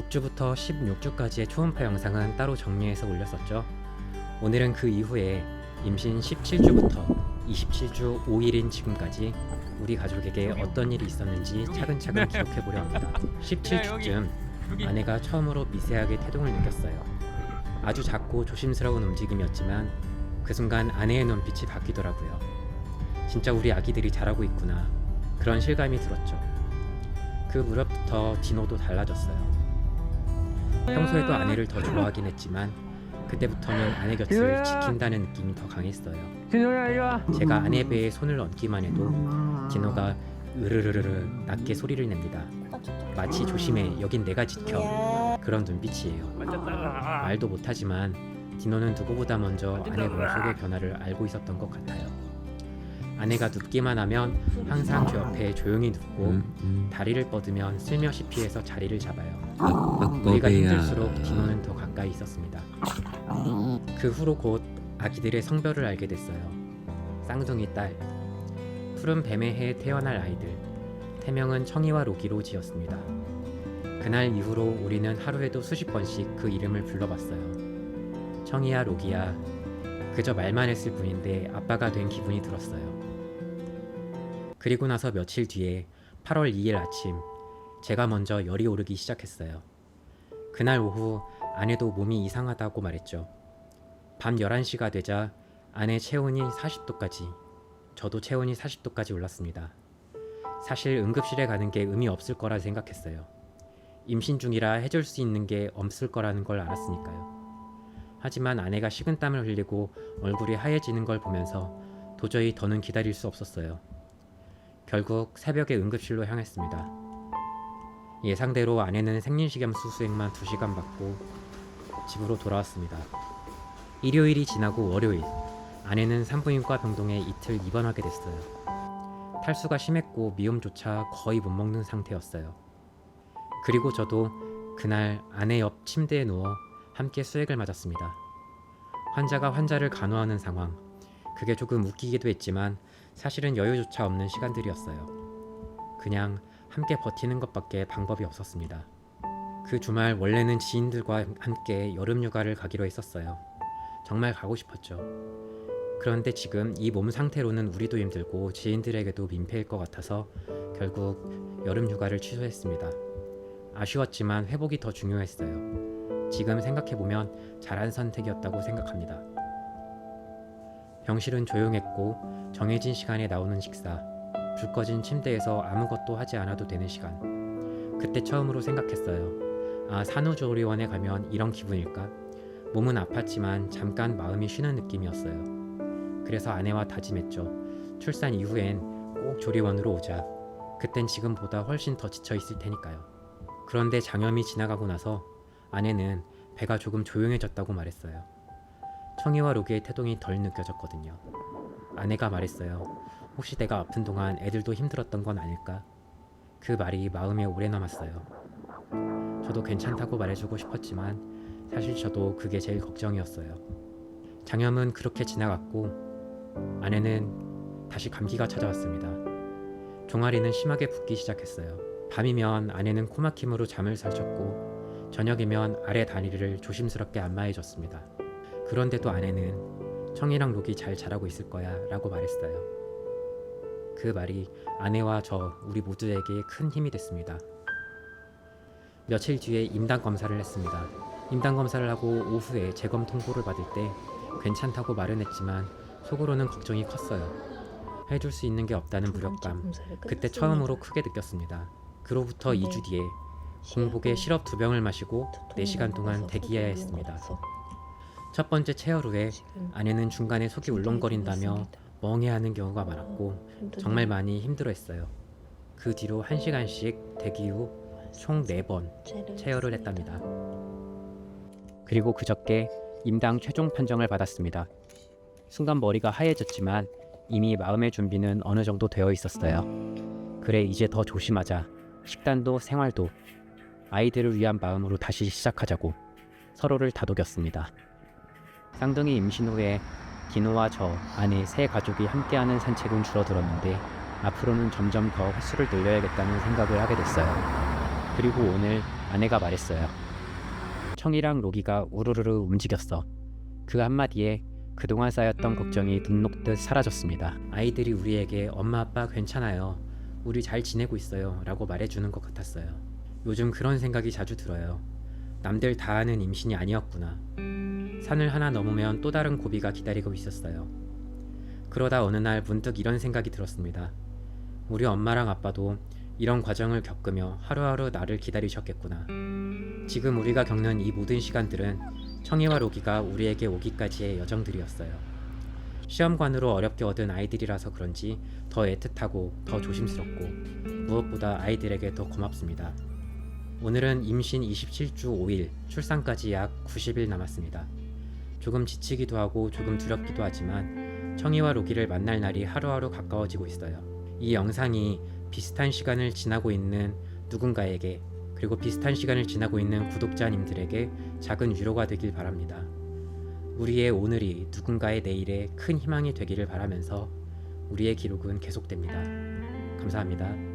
6주부터 16주까지의 초음파 영상은 따로 정리해서 올렸었죠. 오늘은 그 이후에 임신 17주부터 27주 5일인 지금까지 우리 가족에게 어떤 일이 있었는지 차근차근 기록해 보려 합니다. 17주쯤 아내가 처음으로 미세하게 태동을 느꼈어요. 아주 작고 조심스러운 움직임이었지만 그 순간 아내의 눈빛이 바뀌더라고요. 진짜 우리 아기들이 자라고 있구나. 그런 실감이 들었죠. 그 무렵부터 디노도 달라졌어요. 평소에도 아내를 더 좋아하긴 했지만 그때부터는 아내 곁을 지킨다는 느낌이 더 강했어요. 진호야 이리 와. 제가 아내 배에 손을 얹기만 해도 디노가 으르르르르 낮게 소리를 냅니다. 마치 조심해 여긴 내가 지켜 그런 눈빛이에요. 말도 못하지만 디노는 누구보다 먼저 아내 몸속의 변화를 알고 있었던 것 같아요. 아내가 눕기만 하면 항상 저 옆에 조용히 눕고 다리를 뻗으면 슬며시 피해서 자리를 잡아요. 우리가 힘들수록 디노는 더 가까이 있었습니다. 그 후로 곧 아기들의 성별을 알게 됐어요. 쌍둥이 딸. 푸른 뱀의 해에 태어날 아이들. 태명은 청이와 로기로 지었습니다. 그날 이후로 우리는 하루에도 수십 번씩 그 이름을 불러봤어요. 청이야 로기야. 그저 말만 했을 뿐인데 아빠가 된 기분이 들었어요. 그리고 나서 며칠 뒤에 8월 2일 아침 제가 먼저 열이 오르기 시작했어요. 그날 오후 아내도 몸이 이상하다고 말했죠. 밤 11시가 되자 아내 체온이 40도까지, 저도 체온이 40도까지 올랐습니다. 사실 응급실에 가는 게 의미 없을 거라 생각했어요. 임신 중이라 해줄 수 있는 게 없을 거라는 걸 알았으니까요. 하지만 아내가 식은땀을 흘리고 얼굴이 하얘지는 걸 보면서 도저히 더는 기다릴 수 없었어요. 결국 새벽에 응급실로 향했습니다. 예상대로 아내는 생리식염 수 수액만 2시간 받고 집으로 돌아왔습니다. 일요일이 지나고 월요일 아내는 산부인과 병동에 이틀 입원하게 됐어요. 탈수가 심했고 미움조차 거의 못 먹는 상태였어요. 그리고 저도 그날 아내 옆 침대에 누워 함께 수액을 맞았습니다. 환자가 환자를 간호하는 상황. 그게 조금 웃기기도 했지만 사실은 여유조차 없는 시간들이었어요. 그냥 함께 버티는 것밖에 방법이 없었습니다. 그 주말 원래는 지인들과 함께 여름 휴가를 가기로 했었어요. 정말 가고 싶었죠. 그런데 지금 이 몸 상태로는 우리도 힘들고 지인들에게도 민폐일 것 같아서 결국 여름 휴가를 취소했습니다. 아쉬웠지만 회복이 더 중요했어요. 지금 생각해보면 잘한 선택이었다고 생각합니다. 병실은 조용했고 정해진 시간에 나오는 식사, 불 꺼진 침대에서 아무것도 하지 않아도 되는 시간. 그때 처음으로 생각했어요. 아, 산후조리원에 가면 이런 기분일까? 몸은 아팠지만 잠깐 마음이 쉬는 느낌이었어요. 그래서 아내와 다짐했죠. 출산 이후엔 꼭 조리원으로 오자. 그땐 지금보다 훨씬 더 지쳐 있을 테니까요. 그런데 장염이 지나가고 나서 아내는 배가 조금 조용해졌다고 말했어요. 청이와 로기의 태동이 덜 느껴졌거든요. 아내가 말했어요. 혹시 내가 아픈 동안 애들도 힘들었던 건 아닐까? 그 말이 마음에 오래 남았어요. 저도 괜찮다고 말해주고 싶었지만 사실 저도 그게 제일 걱정이었어요. 장염은 그렇게 지나갔고 아내는 다시 감기가 찾아왔습니다. 종아리는 심하게 붓기 시작했어요. 밤이면 아내는 코막힘으로 잠을 설쳤고 저녁이면 아래 다리를 조심스럽게 안마해줬습니다. 그런데도 아내는 청이랑 록이 잘 자라고 있을 거야 라고 말했어요. 그 말이 아내와 저 우리 모두에게 큰 힘이 됐습니다. 며칠 뒤에 임당 검사를 했습니다. 임당 검사를 하고 오후에 재검 통보를 받을 때 괜찮다고 말은 했지만 속으로는 걱정이 컸어요. 해줄 수 있는 게 없다는 무력감. 그때 처음으로 크게 느꼈습니다. 그로부터 2주 뒤에 공복에 시럽 두 병을 마시고 4시간 동안 대기해야 했습니다. 첫 번째 체열 후에 아내는 중간에 속이 울렁거린다며 멍해하는 경우가 많았고 정말 많이 힘들어했어요. 그 뒤로 1시간씩 대기 후 총 4번 체열을 했답니다. 그리고 그저께 임당 최종 판정을 받았습니다. 순간 머리가 하얘졌지만 이미 마음의 준비는 어느 정도 되어 있었어요. 그래 이제 더 조심하자. 식단도 생활도 아이들을 위한 마음으로 다시 시작하자고 서로를 다독였습니다. 쌍둥이 임신 후에 디노와 저 아내 세 가족이 함께하는 산책은 줄어들었는데 앞으로는 점점 더 횟수를 늘려야겠다는 생각을 하게 됐어요. 그리고 오늘 아내가 말했어요. 청이랑 로기가 우르르르 움직였어. 그 한마디에 그동안 쌓였던 걱정이 눈 녹듯 사라졌습니다. 아이들이 우리에게 엄마 아빠 괜찮아요. 우리 잘 지내고 있어요. 라고 말해주는 것 같았어요. 요즘 그런 생각이 자주 들어요. 남들 다 아는 임신이 아니었구나. 산을 하나 넘으면 또 다른 고비가 기다리고 있었어요. 그러다 어느 날 문득 이런 생각이 들었습니다. 우리 엄마랑 아빠도 이런 과정을 겪으며 하루하루 나를 기다리셨겠구나. 지금 우리가 겪는 이 모든 시간들은 청이와 로기가 우리에게 오기까지의 여정들이었어요. 시험관으로 어렵게 얻은 아이들이라서 그런지 더 애틋하고 더 조심스럽고 무엇보다 아이들에게 더 고맙습니다. 오늘은 임신 27주 5일, 출산까지 약 90일 남았습니다. 조금 지치기도 하고 조금 두렵기도 하지만 청이와 로기를 만날 날이 하루하루 가까워지고 있어요. 이 영상이 비슷한 시간을 지나고 있는 누군가에게 그리고 비슷한 시간을 지나고 있는 구독자님들에게 작은 위로가 되길 바랍니다. 우리의 오늘이 누군가의 내일에 큰 희망이 되기를 바라면서 우리의 기록은 계속됩니다. 감사합니다.